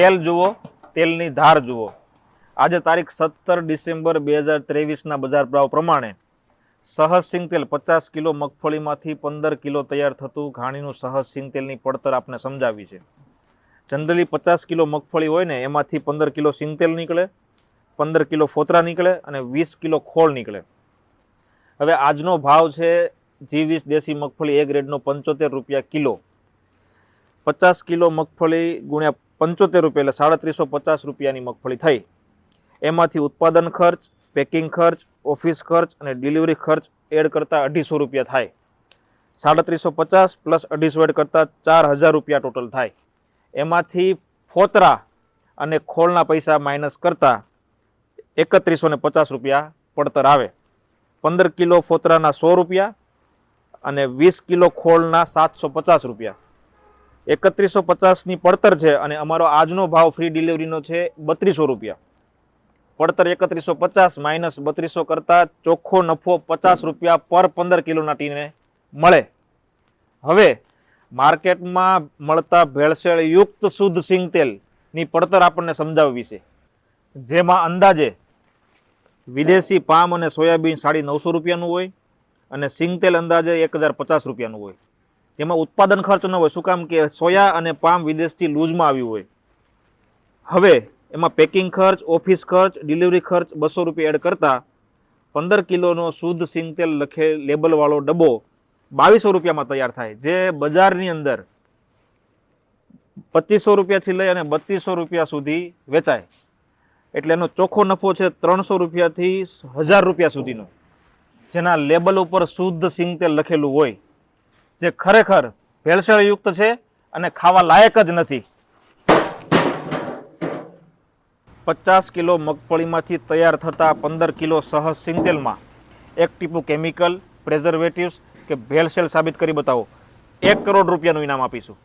તેલ જુઓ, તેલની ધાર જુઓ. આજે તારીખ સત્તર ડિસેમ્બર બે હજાર ત્રેવીસના બજાર ભાવ પ્રમાણે સહજ સિંગ તેલ પચાસ કિલો મગફળીમાંથી પંદર કિલો તૈયાર થતું ઘાણીનું સહજ સિંગ તેલની પડતર આપણે સમજાવી છે. જનરલી પચાસ કિલો મગફળી હોય ને, એમાંથી પંદર કિલો સિંગ તેલ નીકળે, પંદર કિલો ફોતરા નીકળે અને વીસ કિલો ખોળ નીકળે. હવે આજનો ભાવ છે જી વીસ દેશી મગફળી એ ગ્રેડનો પંચોતેર રૂપિયા કિલો. પચાસ કિલો મગફળી ગુણ્યા પંચોતેર રૂપિયા એટલે સાડત્રીસો પચાસ રૂપિયાની મગફળી થઈ. એમાંથી ઉત્પાદન ખર્ચ, પેકિંગ ખર્ચ, ઓફિસ ખર્ચ અને ડિલિવરી ખર્ચ એડ કરતાં અઢીસો રૂપિયા થાય. સાડત્રીસો પચાસ પ્લસ અઢીસો એડ કરતાં ચાર હજાર રૂપિયા ટોટલ થાય. એમાંથી ફોતરા અને ખોળના પૈસા માઇનસ કરતાં એકત્રીસો ને પચાસ રૂપિયા પડતર આવે. પંદર કિલો ફોતરાના સો રૂપિયા અને વીસ કિલો ખોળના સાતસો પચાસ રૂપિયા. એકત્રીસો પચાસની પડતર છે અને અમારો આજનો ભાવ ફ્રી ડિલિવરીનો છે બત્રીસો રૂપિયા. પડતર એકત્રીસો પચાસ માઇનસ બત્રીસો કરતાં ચોખ્ખો નફો પચાસ રૂપિયા પર પંદર કિલોના ટીને મળે. હવે માર્કેટમાં મળતા ભેળસેળ યુક્ત શુદ્ધ સિંગ તેલની પડતર આપણને સમજાવવી છે. જેમાં અંદાજે વિદેશી પામ અને સોયાબીન સાડી નવસો રૂપિયાનું હોય અને સિંગતેલ અંદાજે એક હજાર પચાસ રૂપિયાનું હોય. જેમાં ઉત્પાદન ખર્ચ ન હોય. શું કામ કે સોયા અને પામ વિદેશથી લૂઝમાં આવ્યું હોય. હવે એમાં પેકિંગ ખર્ચ, ઓફિસ ખર્ચ, ડિલિવરી ખર્ચ બસો રૂપિયા એડ કરતાં પંદર કિલોનો શુદ્ધ સિંગતેલ લખે લેબલવાળો ડબ્બો બાવીસો રૂપિયામાં તૈયાર થાય. જે બજારની અંદર પચીસો રૂપિયાથી લઈ અને બત્રીસો રૂપિયા સુધી વેચાય. એટલે એનો ચોખ્ખો નફો છે ત્રણસો રૂપિયાથી હજાર રૂપિયા સુધીનો. જેના લેબલ ઉપર શુદ્ધ સિંગ તેલ લખેલું હોય. જે ખરેખર ભેળસેળયુક્ત છે અને ખાવા લાયક જ નથી. પચાસ કિલો મગફળીમાંથી તૈયાર થતા પંદર કિલો સહજ સિંગતેલમાં. એક ટીપું કેમિકલ, પ્રેઝર્વેટિવ્સ કે ભેળસેળ સાબિત કરી બતાવો. એક કરોડ રૂપિયાનું ઇનામ આપીશું.